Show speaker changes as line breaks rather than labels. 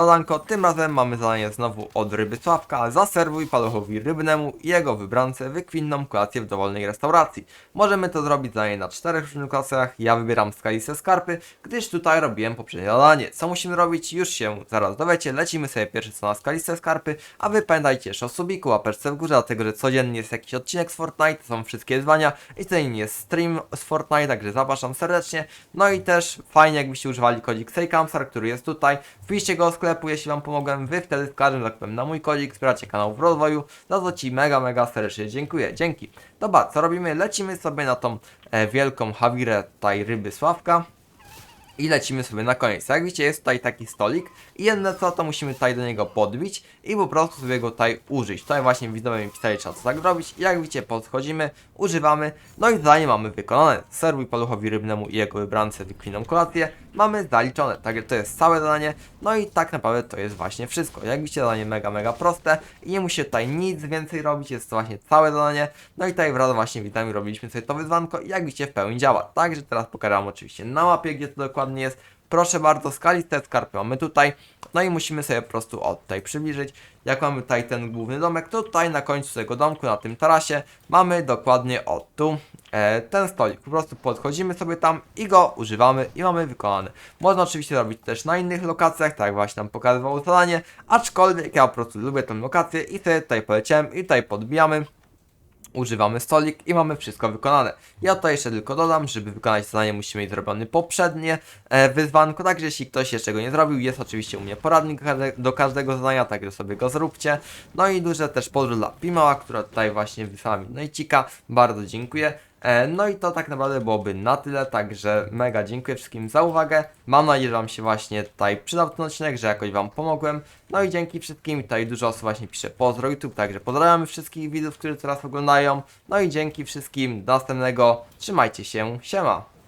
Zadanko, tym razem mamy zadanie znowu od ryby Sławka. Zaserwuj paluchowi rybnemu i jego wybrance wykwintną kolację w dowolnej restauracji. Możemy to zrobić zadanie na czterech różnych kolacjach. Ja wybieram skalisę skarpy, gdyż tutaj robiłem poprzednie zadanie. Co musimy robić? Już się zaraz dowiecie. Lecimy sobie pierwszy co na skalisę skarpy, a wy pamiętajcie jeszcze o subiku, łapeczce w górze, dlatego że codziennie jest jakiś odcinek z Fortnite, są wszystkie wyzwania i codziennie jest stream z Fortnite, także zapraszam serdecznie. No i też fajnie jakbyście używali kodzik SayCamsar, który jest tutaj. Wpiszcie go do sklepu, jeśli wam pomogłem. Wy wtedy wskażę, tak powiem, na mój kodzik, wspieracie kanał w rozwoju. Za to ci mega, mega serdecznie dziękuję. Dzięki. Dobra, co robimy? Lecimy sobie na tą e, wielką hawirę tej ryby Sławka. I lecimy sobie na koniec. Jak widzicie, jest tutaj taki stolik i jedne co, to musimy tutaj do niego podbić i po prostu sobie go tutaj użyć. Tutaj właśnie widzowie mi pisali, trzeba to tak jak widzicie, podchodzimy, używamy, no i zadanie mamy wykonane. Serwuj paluchowi rybnemu i jego wybrance wykwiną kolację. Mamy zaliczone, także to jest całe zadanie. No i tak naprawdę to jest właśnie wszystko. Jak widzicie, zadanie mega, mega proste i nie musicie tutaj nic więcej robić, jest to właśnie całe zadanie. No i tutaj wraz właśnie witami robiliśmy sobie to wyzwanko i jak widzicie w pełni działa. Także teraz pokażę oczywiście na mapie, gdzie to dokładnie jest. Proszę bardzo, skaliste skarpy mamy tutaj. No i musimy sobie po prostu od tutaj przybliżyć. Jak mamy tutaj ten główny domek, to tutaj na końcu tego domku, na tym tarasie, mamy dokładnie od tu e, ten stolik. Po prostu podchodzimy sobie tam i go używamy i mamy wykonany. Można oczywiście robić też na innych lokacjach, tak jak właśnie nam pokazywało zadanie, aczkolwiek ja po prostu lubię tę lokację i sobie tutaj poleciałem i tutaj podbijamy używamy stolik i mamy wszystko wykonane. Ja tutaj jeszcze tylko dodam, żeby wykonać zadanie musimy mieć poprzednie e, wyzwanko, także jeśli ktoś jeszcze go nie zrobił, jest oczywiście u mnie poradnik do każde- do każdego zadania, także sobie go zróbcie. No i duże też pozdro dla Pimała, która tutaj właśnie wysłała mi Nojcika, bardzo dziękuję. E, No i to tak naprawdę byłoby na tyle, także mega dziękuję wszystkim za uwagę. Mam nadzieję, że Wam się właśnie tutaj przydał ten odcinek, że jakoś Wam pomogłem. No i dzięki wszystkim, tutaj dużo osób właśnie pisze pozdro YouTube, także pozdrawiamy wszystkich widzów, którzy teraz oglądają. No i dzięki wszystkim, do następnego, trzymajcie się, siema!